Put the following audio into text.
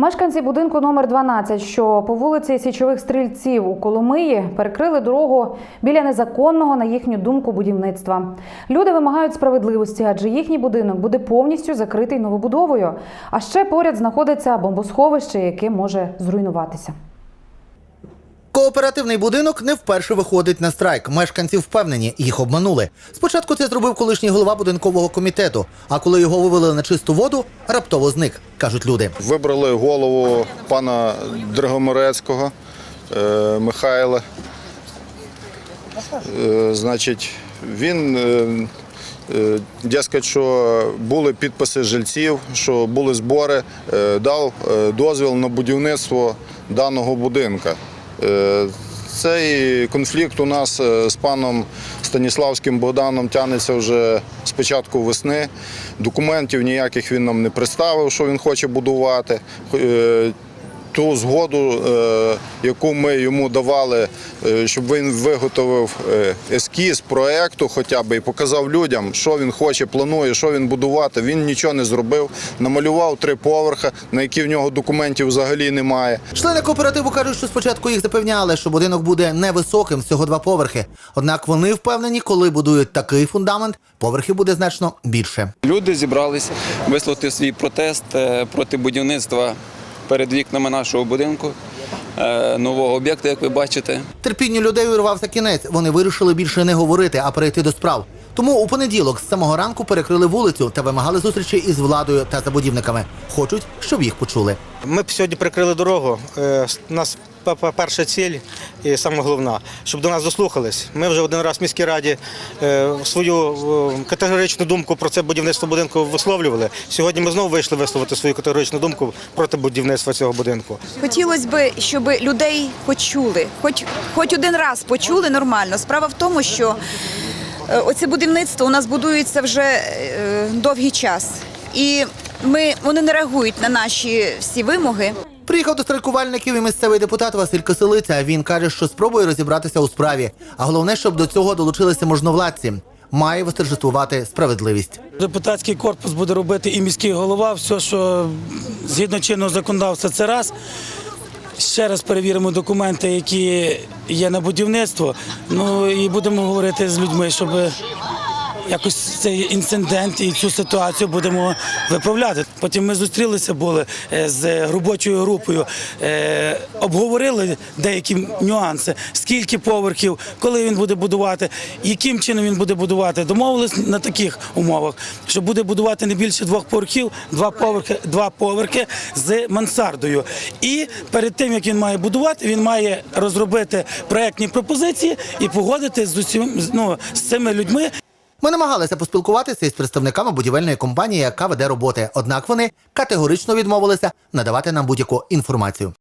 Мешканці будинку номер 12, що по вулиці Січових стрільців у Коломиї, перекрили дорогу біля незаконного, на їхню думку, будівництва. Люди вимагають справедливості, адже їхній будинок буде повністю закритий новобудовою. А ще поряд знаходиться бомбосховище, яке може зруйнуватися. Кооперативний будинок не вперше виходить на страйк. Мешканці впевнені, їх обманули. Спочатку це зробив колишній голова будинкового комітету, а коли його вивели на чисту воду, раптово зник, кажуть люди. Вибрали голову пана Драгомирецького е, Михайла. Е, значить, він, е, е, дескать, що були підписи жильців, що були збори, е, дав е, дозвіл на будівництво даного будинка. Е, Цей конфлікт у нас е, з паном Станіславським Богданом тягнеться вже з початку весни. Документів ніяких він нам не представив, що він хоче будувати. Ту згоду, е, яку ми йому давали, е, щоб він виготовив е, ескіз проекту, хоча б і показав людям, що він хоче, планує, що він будувати. Він нічого не зробив. Намалював три поверха, на які в нього документів взагалі немає. Члени кооперативу кажуть, що спочатку їх запевняли, що будинок буде невисоким, всього два поверхи. Однак вони впевнені, коли будують такий фундамент, поверхів буде значно більше. Люди зібрались висловити свій протест проти будівництва перед вікнами нашого будинку, е, нового об'єкту, як ви бачите. Терпінню людей урвався кінець. Вони вирішили більше не говорити, а перейти до справ. Тому у понеділок з самого ранку перекрили вулицю та вимагали зустрічі із владою та забудівниками. Хочуть, щоб їх почули. Ми б сьогодні перекрили дорогу. Е, нас перша ціль і саме головна, щоб до нас дослухались. Ми вже один раз в міській раді е, свою е, категоричну думку про це будівництво будинку висловлювали. Сьогодні ми знову вийшли висловити свою категоричну думку проти будівництва цього будинку. Хотілося б, щоб людей почули, хоч, хоч один раз почули нормально. Справа в тому, що е, оце будівництво у нас будується вже довгий час. І ми, вони не реагують на наші всі вимоги. Приїхав до страйкувальників і місцевий депутат Василь Киселиця. Він каже, що спробує розібратися у справі. А головне, щоб до цього долучилися можновладці. Має восторжествувати справедливість. Депутатський корпус буде робити і міський голова, все, що згідно чинного законодавства, це раз. Ще раз перевіримо документи, які є на будівництво. Ну і будемо говорити з людьми, щоб якось цей інцидент і цю ситуацію будемо виправляти. Потім ми зустрілися були е, з робочою групою, е, обговорили деякі нюанси, скільки поверхів, коли він буде будувати, яким чином він буде будувати. Домовились на таких умовах, що буде будувати не більше двох поверхів, два поверхи, два поверхи з мансардою. І перед тим як він має будувати, він має розробити проектні пропозиції і погодити з усім ну, з цими людьми. Ми намагалися поспілкуватися із представниками будівельної компанії, яка веде роботи. Однак вони категорично відмовилися надавати нам будь-яку інформацію.